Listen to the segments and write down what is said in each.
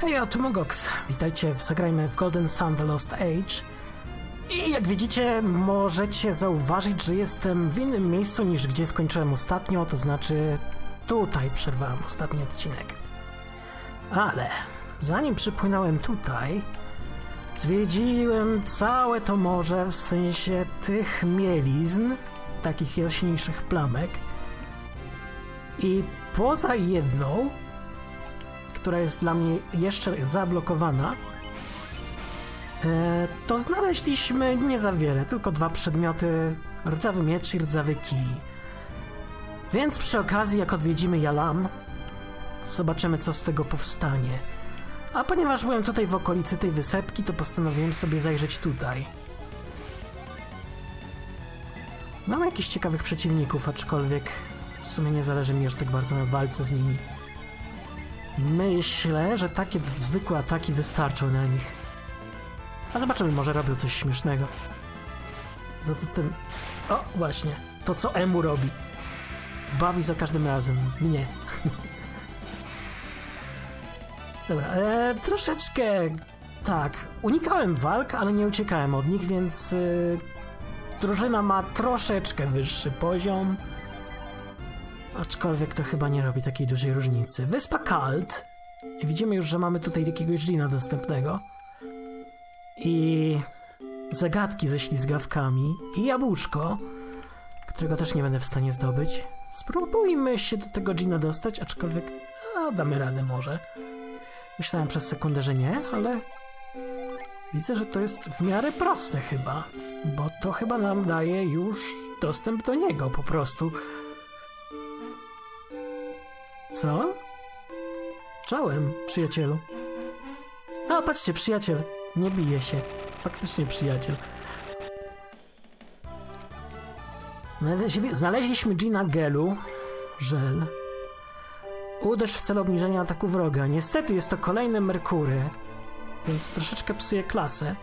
Hej, ja tu Mogox. Witajcie w Zagrajmy w Golden Sun The Lost Age. I jak widzicie, możecie zauważyć, że jestem w innym miejscu niż gdzie skończyłem ostatnio, to znaczy tutaj przerwałem ostatni odcinek. Ale zanim przypłynąłem tutaj, zwiedziłem całe to morze w sensie tych mielizn, takich jaśniejszych plamek. I poza jedną, która jest dla mnie jeszcze zablokowana, e, to znaleźliśmy nie za wiele, tylko dwa przedmioty, rdzawy miecz i rdzawy kij. Więc przy okazji, jak odwiedzimy Jalam, zobaczymy, co z tego powstanie. A ponieważ byłem tutaj w okolicy tej wysepki, to postanowiłem sobie zajrzeć tutaj. Mam jakichś ciekawych przeciwników, aczkolwiek w sumie nie zależy mi aż tak bardzo na walce z nimi. Myślę, że takie zwykłe ataki wystarczą na nich. A zobaczymy, może robią coś śmiesznego. Za to ten... O, właśnie. To, co Emu robi. Bawi za każdym razem. Mnie. Dobra, e, troszeczkę... Tak, unikałem walk, ale nie uciekałem od nich, więc... Y, drużyna ma troszeczkę wyższy poziom. Aczkolwiek to chyba nie robi takiej dużej różnicy. Wyspa Kalt. Widzimy już, że mamy tutaj jakiegoś dżina dostępnego. I zagadki ze ślizgawkami. I jabłuszko, którego też nie będę w stanie zdobyć. Spróbujmy się do tego dżina dostać, aczkolwiek a, damy radę może. Myślałem przez sekundę, że nie, ale widzę, że to jest w miarę proste chyba. Bo to chyba nam daje już dostęp do niego po prostu. Co? Czołem, przyjacielu. A, patrzcie, przyjaciel. Nie bije się. Faktycznie przyjaciel. Znaleźli, znaleźliśmy Gina Gelu. Żel. Uderz w celu obniżenia ataku wroga. Niestety jest to kolejne Merkury, więc troszeczkę psuje klasę.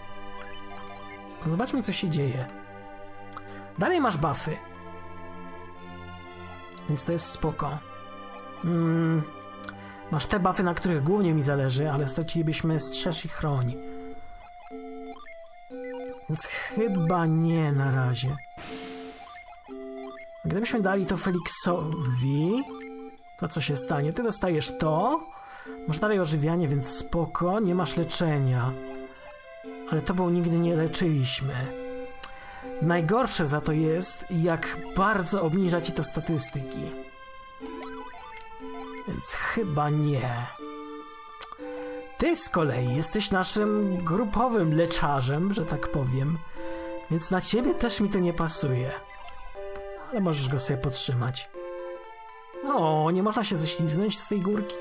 Zobaczmy, co się dzieje. Dalej masz buffy. Więc to jest spoko. Mm, masz te buffy, na których głównie mi zależy, ale stracilibyśmy strzeż i chroń. Więc chyba nie na razie. Gdybyśmy dali to Felixowi, to co się stanie? Ty dostajesz to, masz dalej ożywianie, więc spoko, nie masz leczenia. Ale tobą nigdy nie leczyliśmy. Najgorsze za to jest, jak bardzo obniża ci to statystyki. Więc chyba nie. Ty z kolei jesteś naszym grupowym leczarzem, że tak powiem. Więc na ciebie też mi to nie pasuje. Ale możesz go sobie podtrzymać. No, nie można się ześliznąć z tej górki?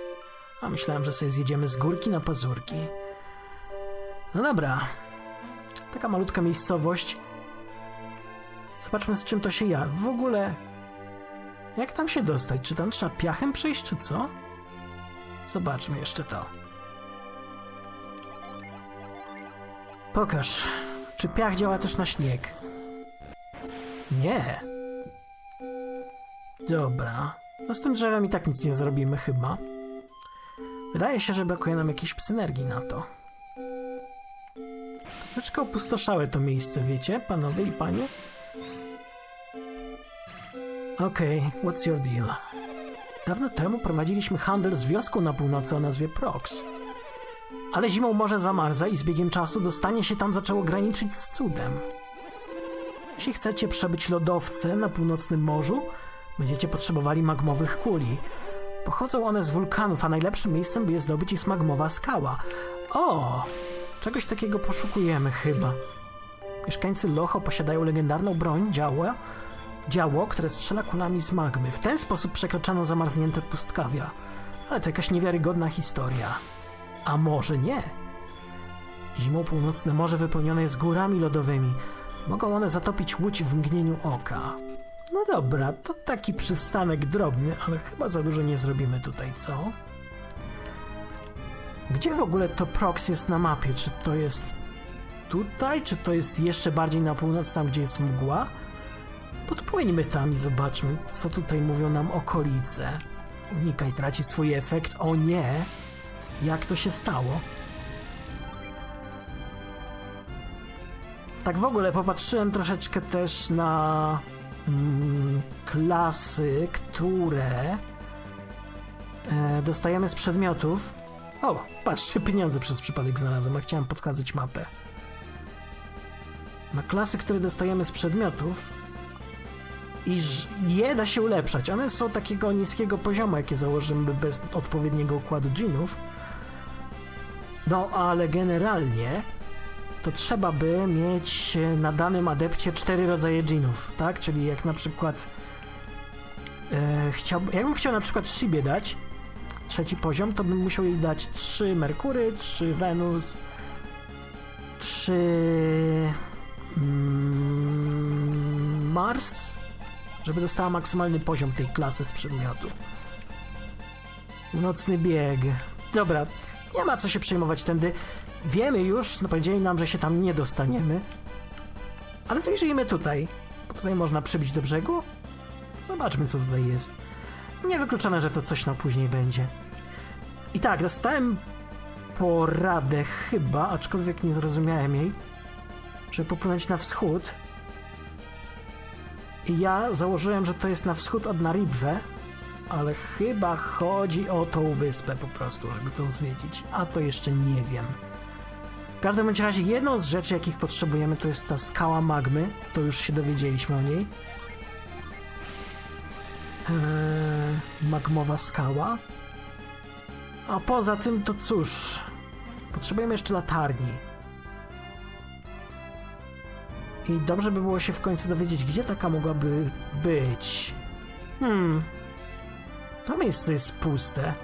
A myślałem, że sobie zjedziemy z górki na pazurki. No dobra. Taka malutka miejscowość. Zobaczmy, z czym to się ja. W ogóle jak tam się dostać? Czy tam trzeba piachem przejść, czy co? Zobaczmy jeszcze to. Pokaż, czy piach działa też na śnieg? Nie. Dobra. No z tym drzewem i tak nic nie zrobimy chyba. Wydaje się, że brakuje nam jakiejś synergii na to. Troszeczkę opustoszałe to miejsce, wiecie, panowie i panie? Okej, okay, what's your deal? Dawno temu prowadziliśmy handel z wioską na północy o nazwie Prox. Ale zimą morze zamarza i z biegiem czasu dostanie się tam zaczęło graniczyć z cudem. Jeśli chcecie przebyć lodowce na północnym morzu, będziecie potrzebowali magmowych kuli. Pochodzą one z wulkanów, a najlepszym miejscem, by je zdobyć jest magmowa skała. O! Czegoś takiego poszukujemy chyba. Mieszkańcy Locho posiadają legendarną broń, działa, działo, które strzela kulami z magmy. W ten sposób przekraczano zamarznięte pustkawia. Ale to jakaś niewiarygodna historia. A może nie? Zimą północne morze wypełnione jest górami lodowymi. Mogą one zatopić łódź w mgnieniu oka. No dobra, to taki przystanek drobny, ale chyba za dużo nie zrobimy tutaj, co? Gdzie w ogóle to Prox jest na mapie? Czy to jest tutaj, czy to jest jeszcze bardziej na północ, tam gdzie jest mgła? Podpłyńmy tam i zobaczmy, co tutaj mówią nam okolice. Unikaj traci swój efekt. O nie! jak to się stało. Tak w ogóle popatrzyłem troszeczkę też na mm, klasy, które e, dostajemy z przedmiotów. O, patrzcie, pieniądze przez przypadek znalazłem, a chciałem podkazać mapę. Na klasy, które dostajemy z przedmiotów, iż je da się ulepszać. One są takiego niskiego poziomu, jakie założymy bez odpowiedniego układu dżinów. No, ale generalnie to trzeba by mieć na danym adepcie cztery rodzaje dżinów, tak? Czyli jak na przykład e, chciał, jakbym chciał na przykład Shibie dać trzeci poziom, to bym musiał jej dać trzy Merkury, trzy Wenus, trzy mm, Mars, żeby dostała maksymalny poziom tej klasy z przedmiotu. Nocny bieg. Dobra, nie ma co się przejmować tędy. Wiemy już, no powiedzieli nam, że się tam nie dostaniemy. Ale zajrzyjmy tutaj. Tutaj można przybić do brzegu. Zobaczmy, co tutaj jest. Niewykluczone, że to coś na później będzie. I tak, dostałem poradę chyba, aczkolwiek nie zrozumiałem jej, żeby popłynąć na wschód. I ja założyłem, że to jest na wschód od Naribwe, ale chyba chodzi o tą wyspę po prostu, żeby to zwiedzić. A to jeszcze nie wiem. W każdym razie jedną z rzeczy, jakich potrzebujemy, to jest ta skała magmy. To już się dowiedzieliśmy o niej. Eee, magmowa skała. A poza tym to cóż, potrzebujemy jeszcze latarni. I dobrze by było się w końcu dowiedzieć, gdzie taka mogłaby być. Hmm. To miejsce jest puste.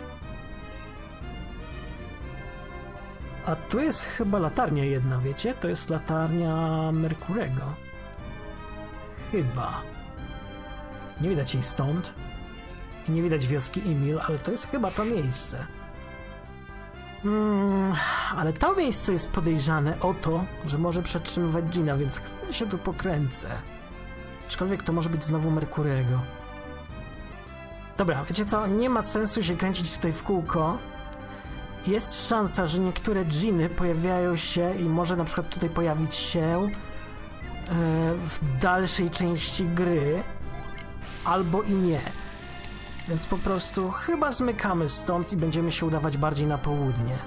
A tu jest chyba latarnia jedna, wiecie? To jest latarnia Merkurego. Chyba. Nie widać jej stąd. I nie widać wioski Emil, ale to jest chyba to miejsce. Mm, ale to miejsce jest podejrzane o to, że może przetrzymywać Gina, więc się tu pokręcę. Aczkolwiek to może być znowu Merkurego. Dobra, wiecie co? Nie ma sensu się kręcić tutaj w kółko. Jest szansa, że niektóre dżiny pojawiają się i może na przykład tutaj pojawić się e, w dalszej części gry, albo i nie. Więc po prostu chyba zmykamy stąd i będziemy się udawać bardziej na południe.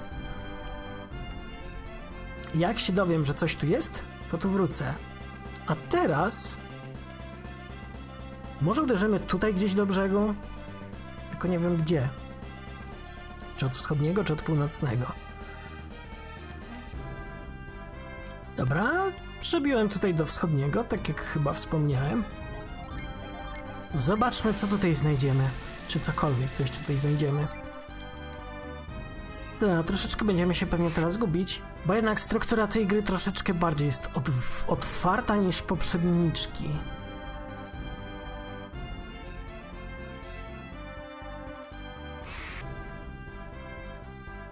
Jak się dowiem, że coś tu jest, to tu wrócę. A teraz... Może uderzymy tutaj gdzieś do brzegu? Tylko nie wiem gdzie. Czy od wschodniego, czy od północnego. Dobra, przebiłem tutaj do wschodniego, tak jak chyba wspomniałem. Zobaczmy, co tutaj znajdziemy. Czy cokolwiek, coś tutaj znajdziemy. No, troszeczkę będziemy się pewnie teraz gubić, bo jednak struktura tej gry troszeczkę bardziej jest otw- otwarta niż poprzedniczki.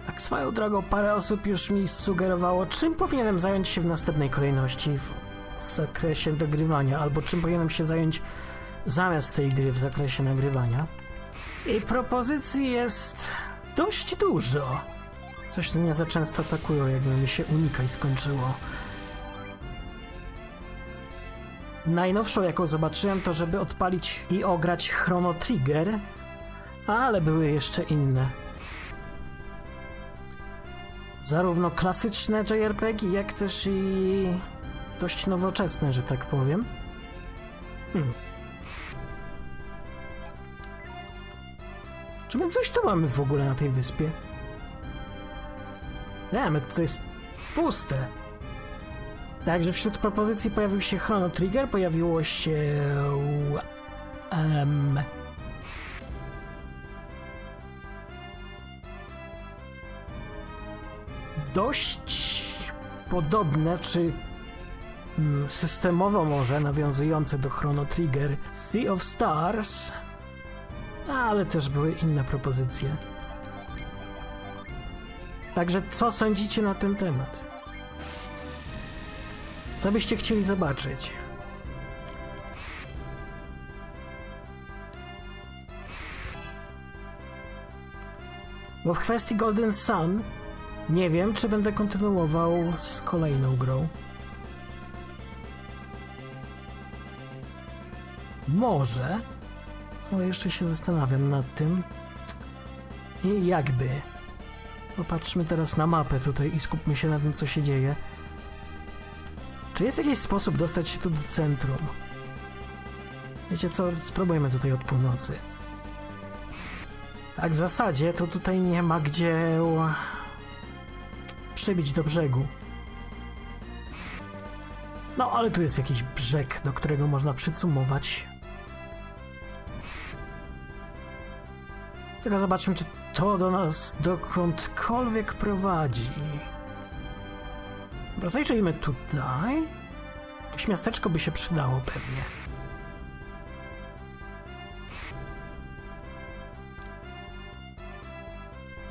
Tak swoją drogą parę osób już mi sugerowało, czym powinienem zająć się w następnej kolejności w zakresie dogrywania, albo czym powinienem się zająć zamiast tej gry w zakresie nagrywania. I propozycji jest dość dużo. Coś, co mnie za często atakują, jakby mi się unikaj skończyło. Najnowszą, jaką zobaczyłem, to żeby odpalić i ograć Chrono Trigger, ale były jeszcze inne. Zarówno klasyczne JRPG, jak też i dość nowoczesne, że tak powiem. Hmm. Czy my coś tu mamy w ogóle na tej wyspie? Nie, my to jest puste. Także wśród propozycji pojawił się Chrono Trigger, pojawiło się... Um, dość podobne, czy mm, systemowo może nawiązujące do Chrono Trigger Sea of Stars, ale też były inne propozycje. Także co sądzicie na ten temat? Co byście chcieli zobaczyć? Bo w kwestii Golden Sun nie wiem, czy będę kontynuował z kolejną grą. Może, ale jeszcze się zastanawiam nad tym. I jakby. Popatrzmy teraz na mapę tutaj i skupmy się na tym, co się dzieje. Czy jest jakiś sposób dostać się tu do centrum? Wiecie co, spróbujmy tutaj od północy. Tak, w zasadzie to tutaj nie ma gdzie przybić do brzegu. No, ale tu jest jakiś brzeg, do którego można przycumować. Tylko zobaczmy, czy to do nas dokądkolwiek prowadzi. Dobra, zajrzyjmy tutaj. Jakieś miasteczko by się przydało pewnie.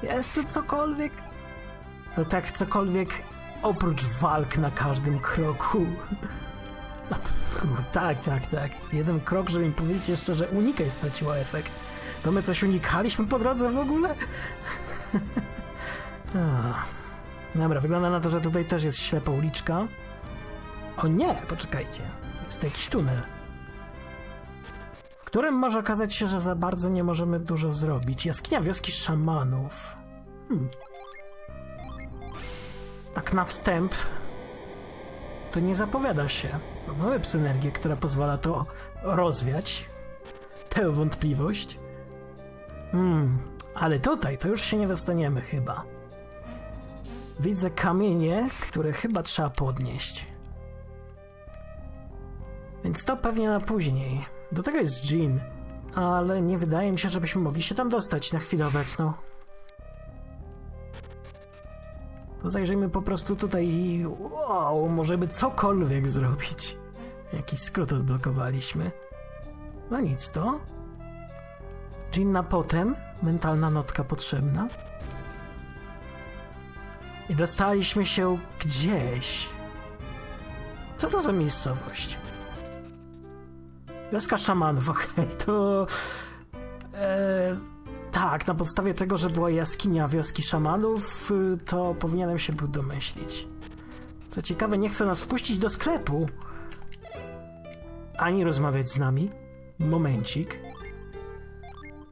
Jest tu cokolwiek? No tak, cokolwiek oprócz walk na każdym kroku. No, tak, tak, tak. Jeden krok, żeby mi powiedzieć jeszcze, że unikaj straciła efekt. To my coś unikaliśmy po drodze w ogóle? A. Dobra, wygląda na to, że tutaj też jest ślepa uliczka. O nie, poczekajcie. Jest to jakiś tunel. W którym może okazać się, że za bardzo nie możemy dużo zrobić. Jaskinia wioski szamanów. Hmm. Tak na wstęp to nie zapowiada się. Mamy synergię, która pozwala to rozwiać. Tę wątpliwość. Hmm, ale tutaj to już się nie dostaniemy chyba. Widzę kamienie, które chyba trzeba podnieść. Więc to pewnie na później. Do tego jest Jean, ale nie wydaje mi się, żebyśmy mogli się tam dostać na chwilę obecną. To zajrzyjmy po prostu tutaj i wow, możemy cokolwiek zrobić. Jakiś skrót odblokowaliśmy. No nic to. Jean na potem, mentalna notka potrzebna. I dostaliśmy się gdzieś. Co to za miejscowość? Wioska szamanów, okej, to... E, tak, na podstawie tego, że była jaskinia wioski szamanów, y, to powinienem się był domyślić. Co ciekawe, nie chce nas wpuścić do sklepu. Ani rozmawiać z nami. Momencik.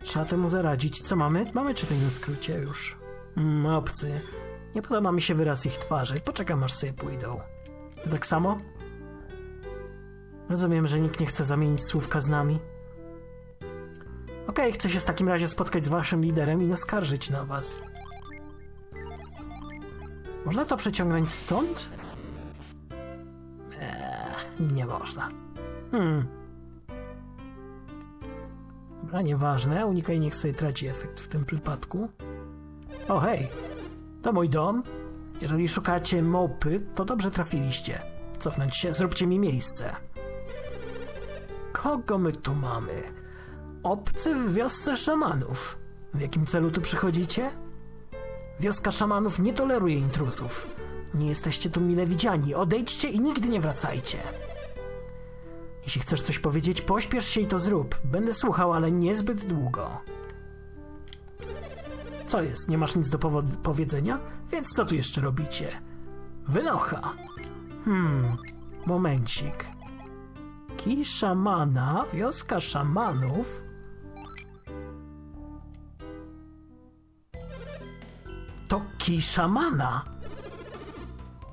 Trzeba temu zaradzić. Co mamy? Mamy czytaj na skrócie już. Mm, obcy. Nie podoba mi się wyraz ich twarzy. Poczekam aż sobie pójdą. Ty tak samo? Rozumiem, że nikt nie chce zamienić słówka z nami. Okej, chcę się w takim razie spotkać z waszym liderem i naskarżyć na was. Można to przeciągnąć stąd? Eee, nie można. Hmm. Dobra, nieważne. Unikaj, niech sobie traci efekt w tym przypadku. O, hej! To mój dom. Jeżeli szukacie mopy, to dobrze trafiliście. Cofnąć się, zróbcie mi miejsce. Kogo my tu mamy? Obcy w wiosce szamanów. W jakim celu tu przychodzicie? Wioska szamanów nie toleruje intruzów. Nie jesteście tu mile widziani. Odejdźcie i nigdy nie wracajcie. Jeśli chcesz coś powiedzieć, pośpiesz się i to zrób. Będę słuchał, ale niezbyt długo. Co jest? Nie masz nic do powiedzenia? Więc co tu jeszcze robicie? Wynocha. Hmm, momencik. Kij szamana, wioska szamanów. To kij szamana.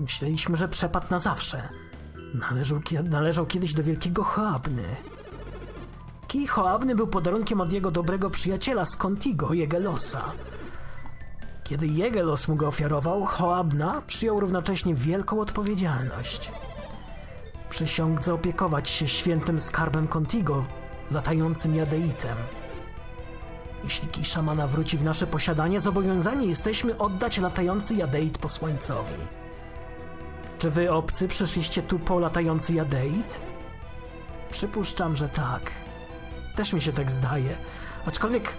Myśleliśmy, że przepadł na zawsze. Należał, należał kiedyś do wielkiego Hoabny. Kij Hoabny był podarunkiem od jego dobrego przyjaciela z Contigo, Jegelosa. Kiedy Jegelos mu go ofiarował, Hoabna przyjął równocześnie wielką odpowiedzialność. Przysiągł zaopiekować się świętym skarbem Contigo, latającym jadeitem. Jeśli kij szamana wróci w nasze posiadanie, zobowiązani jesteśmy oddać latający jadeit posłańcowi. Czy wy, obcy, przyszliście tu po latający jadeit? Przypuszczam, że tak. Też mi się tak zdaje. Aczkolwiek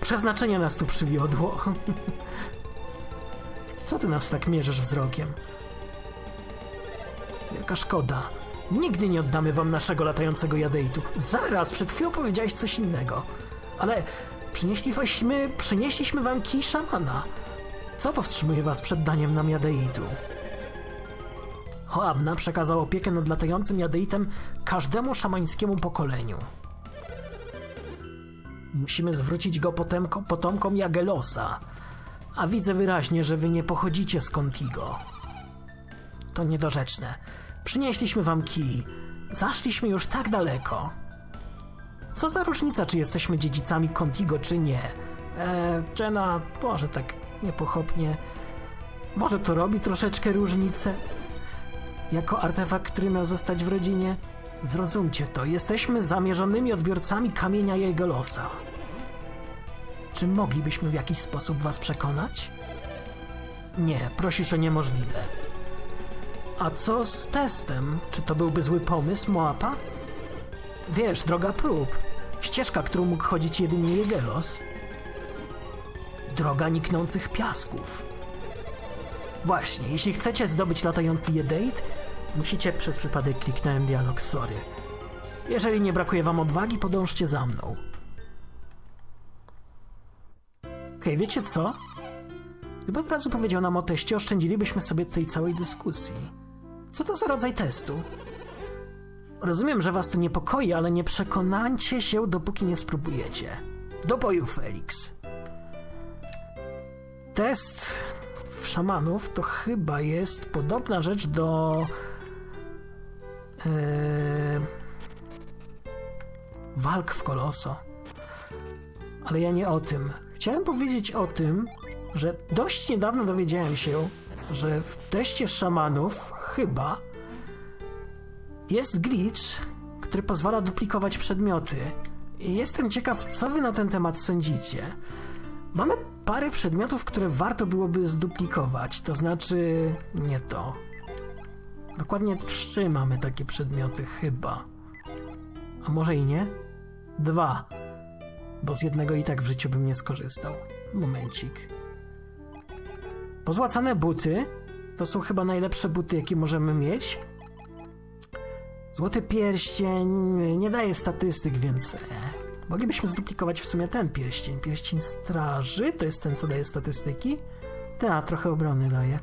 przeznaczenie nas tu przywiodło. Co ty nas tak mierzysz wzrokiem? Wielka szkoda. Nigdy nie oddamy wam naszego latającego jadeitu. Zaraz, przed chwilą powiedziałeś coś innego. Ale Przynieśliśmy, przynieśliśmy wam kij szamana. Co powstrzymuje was przed daniem nam jadeitu? Hoabna przekazał opiekę nad latającym jadeitem każdemu szamańskiemu pokoleniu. Musimy zwrócić go potemko, potomkom Jagelosa. A widzę wyraźnie, że wy nie pochodzicie z Contigo. To niedorzeczne. Przynieśliśmy wam kij. Zaszliśmy już tak daleko. Co za różnica, czy jesteśmy dziedzicami Contigo, czy nie? Eee, Jenna, może tak niepochopnie. Może to robi troszeczkę różnicę? Jako artefakt, który miał zostać w rodzinie? Zrozumcie to, jesteśmy zamierzonymi odbiorcami kamienia jego losa. Czy moglibyśmy w jakiś sposób was przekonać? Nie, prosisz o niemożliwe. A co z testem? Czy to byłby zły pomysł, Moapa? Wiesz, droga prób. Ścieżka, którą mógł chodzić jedynie Jegelos. Droga niknących piasków. Właśnie, jeśli chcecie zdobyć latający jedeit, musicie przez przypadek kliknąłem dialog, sorry. Jeżeli nie brakuje wam odwagi, podążcie za mną. Okej, wiecie co? Gdyby od razu powiedział nam o teście, oszczędzilibyśmy sobie tej całej dyskusji. Co to za rodzaj testu? Rozumiem, że was to niepokoi, ale nie przekonacie się, dopóki nie spróbujecie. Do boju, Felix. Test szamanów to chyba jest podobna rzecz do. Yy, walk w koloso. Ale ja nie o tym. Chciałem powiedzieć o tym, że dość niedawno dowiedziałem się, że w teście szamanów chyba jest glitch, który pozwala duplikować przedmioty. I jestem ciekaw, co wy na ten temat sądzicie. Mamy parę przedmiotów, które warto byłoby zduplikować, to znaczy nie to. Dokładnie trzy mamy takie przedmioty, chyba. A może i nie? Dwa. Bo z jednego i tak w życiu bym nie skorzystał. Momencik. Pozłacane buty to są chyba najlepsze buty, jakie możemy mieć. Złoty pierścień nie daje statystyk, więc e, moglibyśmy zduplikować w sumie ten pierścień. Pierścień straży to jest ten, co daje statystyki. Tak, trochę obrony daje.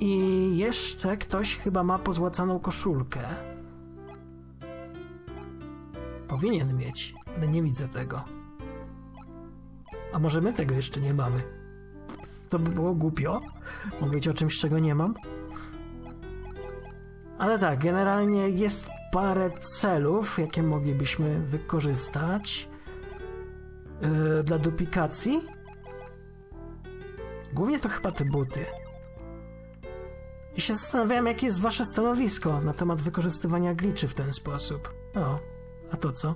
I jeszcze ktoś chyba ma pozłacaną koszulkę. Powinien mieć, ale nie widzę tego. A może my tego jeszcze nie mamy? To by było głupio. Mówić o czymś, czego nie mam. Ale tak, generalnie jest parę celów, jakie moglibyśmy wykorzystać yy, dla duplikacji. Głównie to chyba te buty. I się zastanawiałem, jakie jest wasze stanowisko na temat wykorzystywania gliczy w ten sposób. O, a to co?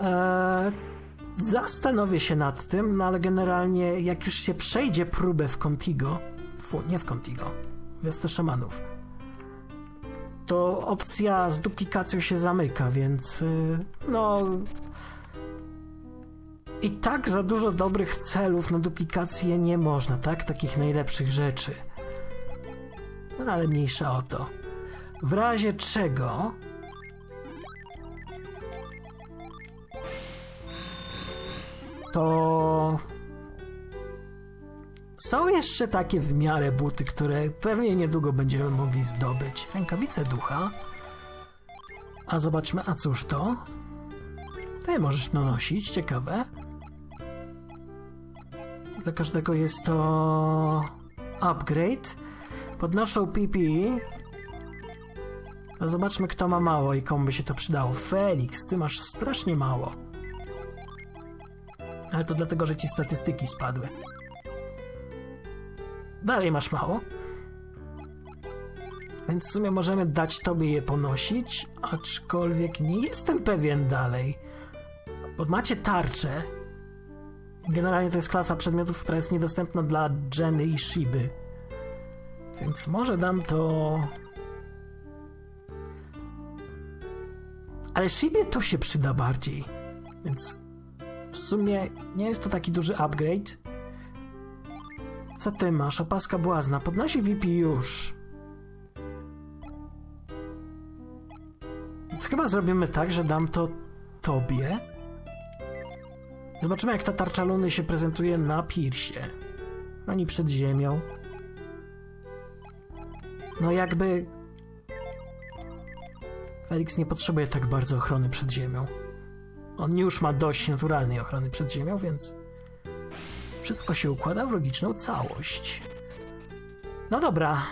Eee, zastanowię się nad tym, no ale generalnie jak już się przejdzie próbę w Contigo, fu, nie w Contigo, wiosce szamanów, to opcja z duplikacją się zamyka, więc yy, no... I tak za dużo dobrych celów na duplikację nie można, tak? Takich najlepszych rzeczy. No, ale mniejsza o to. W razie czego to są jeszcze takie w miarę buty, które pewnie niedługo będziemy mogli zdobyć. Rękawice ducha. A zobaczmy, a cóż to? Ty możesz nanosić, ciekawe. Dla każdego jest to upgrade. Podnoszą PP. To zobaczmy, kto ma mało i komu by się to przydało. Felix, ty masz strasznie mało. Ale to dlatego, że ci statystyki spadły. Dalej masz mało. Więc w sumie możemy dać tobie je ponosić, aczkolwiek nie jestem pewien dalej. Bo macie tarczę. Generalnie to jest klasa przedmiotów, która jest niedostępna dla Jenny i Shiby. Więc może dam to... Ale Shibie to się przyda bardziej. Więc w sumie nie jest to taki duży upgrade. Co ty masz? Opaska błazna. Podnosi VP już. chyba zrobimy tak, że dam to tobie. Zobaczymy, jak ta tarcza luny się prezentuje na pirsie. Oni przed ziemią. No jakby... Felix nie potrzebuje tak bardzo ochrony przed ziemią. On już ma dość naturalnej ochrony przed ziemią, więc... Wszystko się układa w logiczną całość. No dobra.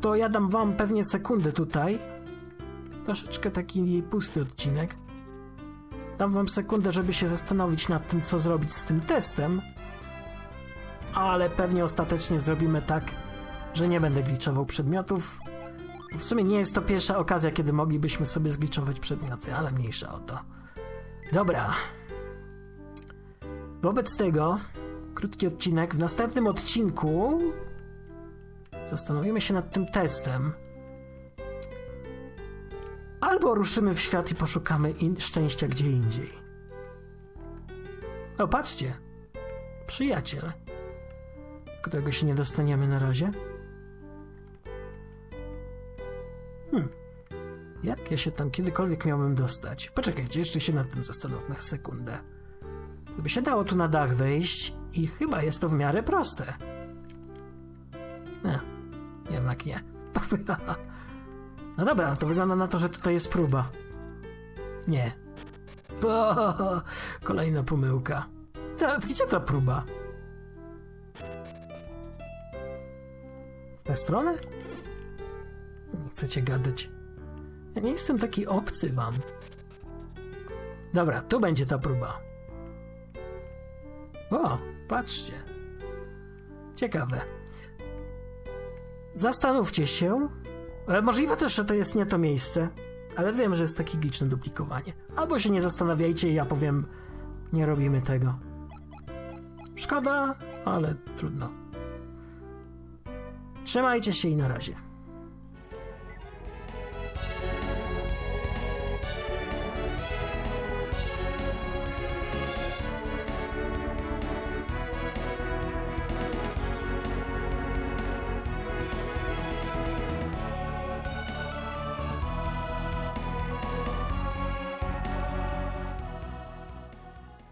To ja dam wam pewnie sekundę tutaj. Troszeczkę taki pusty odcinek. Dam wam sekundę, żeby się zastanowić nad tym, co zrobić z tym testem. Ale pewnie ostatecznie zrobimy tak, że nie będę gliczował przedmiotów. W sumie nie jest to pierwsza okazja, kiedy moglibyśmy sobie zgliczować przedmioty, ale mniejsza o to. Dobra. Wobec tego, krótki odcinek. W następnym odcinku zastanowimy się nad tym testem. Albo ruszymy w świat i poszukamy szczęścia gdzie indziej. O, patrzcie. Przyjaciel, którego się nie dostaniemy na razie. Hmm. Jak ja się tam kiedykolwiek miałbym dostać? Poczekajcie, jeszcze się nad tym zastanówmy sekundę. Gdyby się dało tu na dach wejść i chyba jest to w miarę proste. Nie, jednak nie. No dobra, to wygląda na to, że tutaj jest próba. Nie. O, kolejna pomyłka. Co, gdzie ta próba? W tę stronę? Nie chcecie gadać. Ja nie jestem taki obcy wam. Dobra, tu będzie ta próba. O, patrzcie. Ciekawe. Zastanówcie się. E, Możliwe też, że to jest nie to miejsce, ale wiem, że jest takie gliczne duplikowanie. Albo się nie zastanawiajcie i ja powiem, nie robimy tego. Szkoda, ale trudno. Trzymajcie się i na razie.